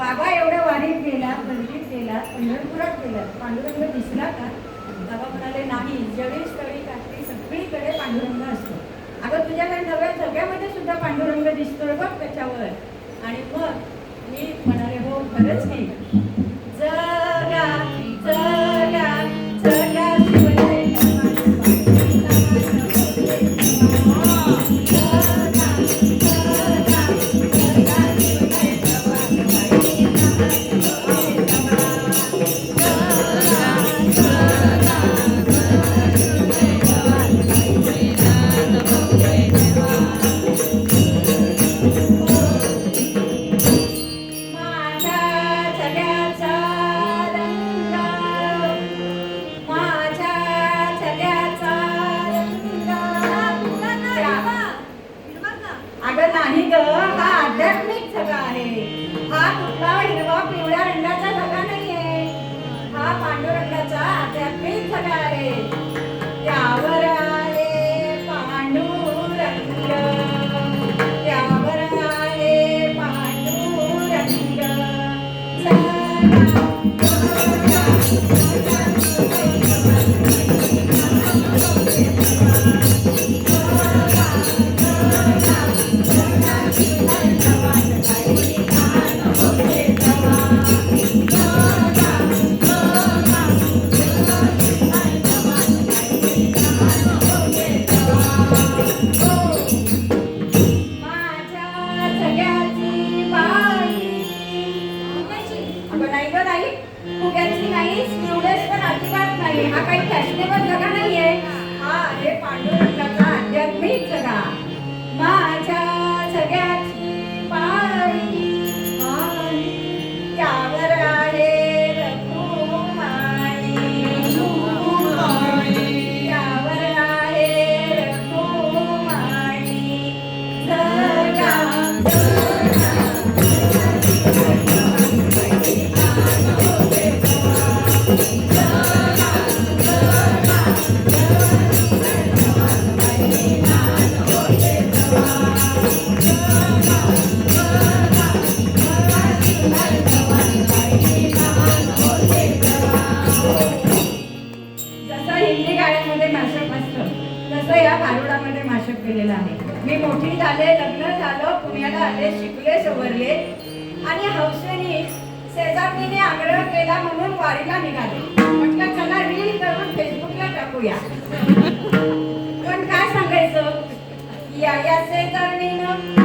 बाबा एवढ्या वारीत गेला पंडित गेला पंढरपुरात गेला पांडुरंग दिसला का? बाबा म्हणाले नाही जळी स्थळी कात्री सगळीकडे पांडुरंग असतो. अगं तुझ्याकडे नव्या सगळ्यामध्ये सुद्धा पांडुरंग दिसतोय बघ त्याच्यावर. आणि मग मी म्हणाले हो खरंच की. केलेलं आहे. मी मोठी झाले लग्न झालं पुण्याला आले शिकले सवरले. आणि हौसेने शेजारणीने आग्रह केला म्हणून वारीला निघाले. म्हटलं चला रील करून फेसबुकला टाकूया. पण काय सांगायचं? या या शेजारणीनं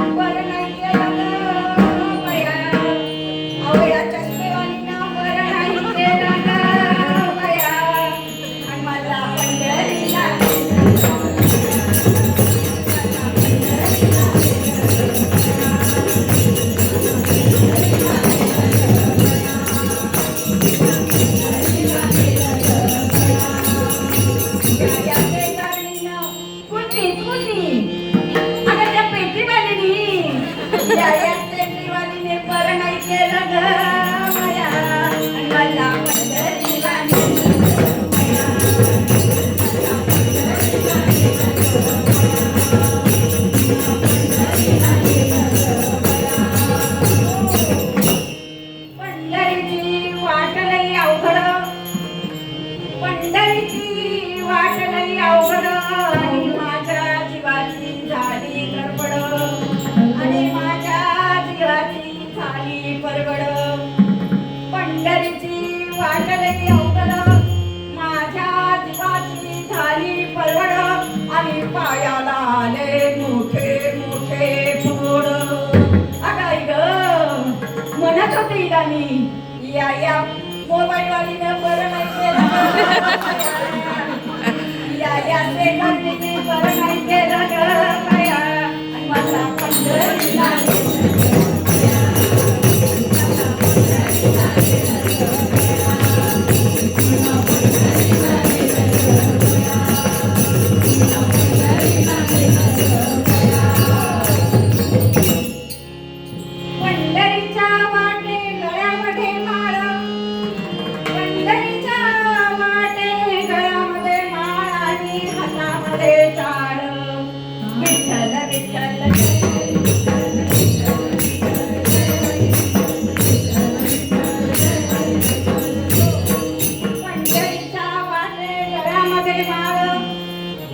पंढरीची वाट लई अवघड. या या मोबाईल वाली वालीनं बरं नाही केलं. या या सेकंदीने बरं नाही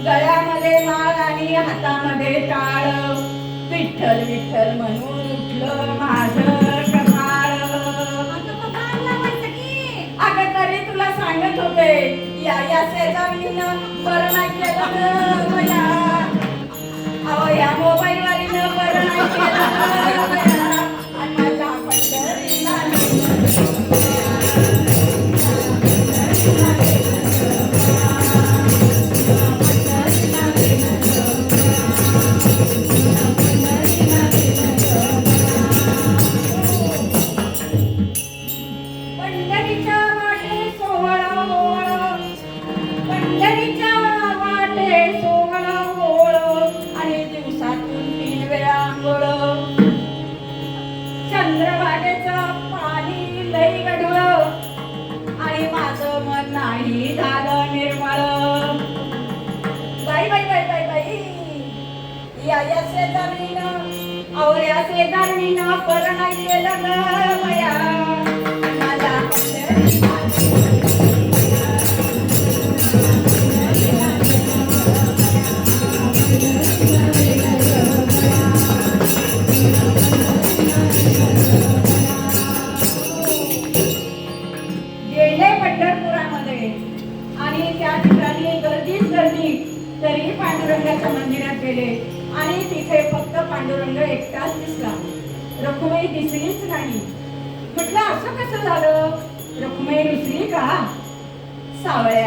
गळ्यामध्ये माळ आणि हातामध्ये टाळ. विठ्ठल विठ्ठल म्हणून उठलं माझं अगं तरी तुला सांगत होते या या शेजारीनं बरं नाही केलं अहो या मोबाईल वरीनं बरं नाही केलं चंद्रभागेचं पाणी लई गढूळ आणि माझं मन नाही झालं निर्मळ. बाई बाई बाई बाई बाई. या या शेजारीनं अहो या शेजारीनं बरं नाही केलं ग तरीही पांडुरंगाच्या मंदिरात गेले आणि तिथे फक्त पांडुरंग एकटाच दिसला. रखुमाई दिसलीच नाही. म्हटलं असं कसं झालं? रखुमाई रुसली का? सावळ्या